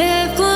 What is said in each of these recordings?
Devo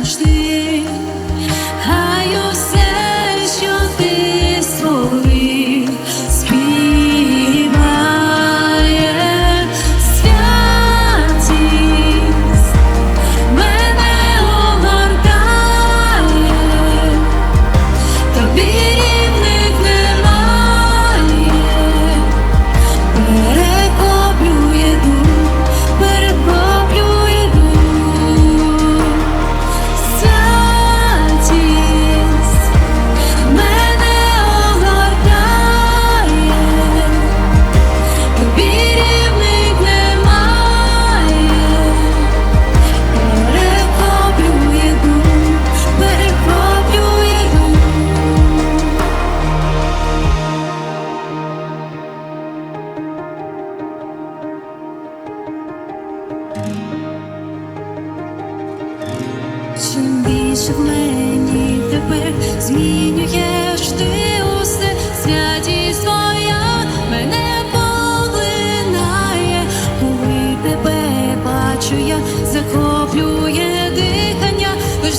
завжди. чим в мені тепер. Змінюєш ти усе. Святість твоя мене поглинає, коли тебе бачу, я захоплює дихання. лиш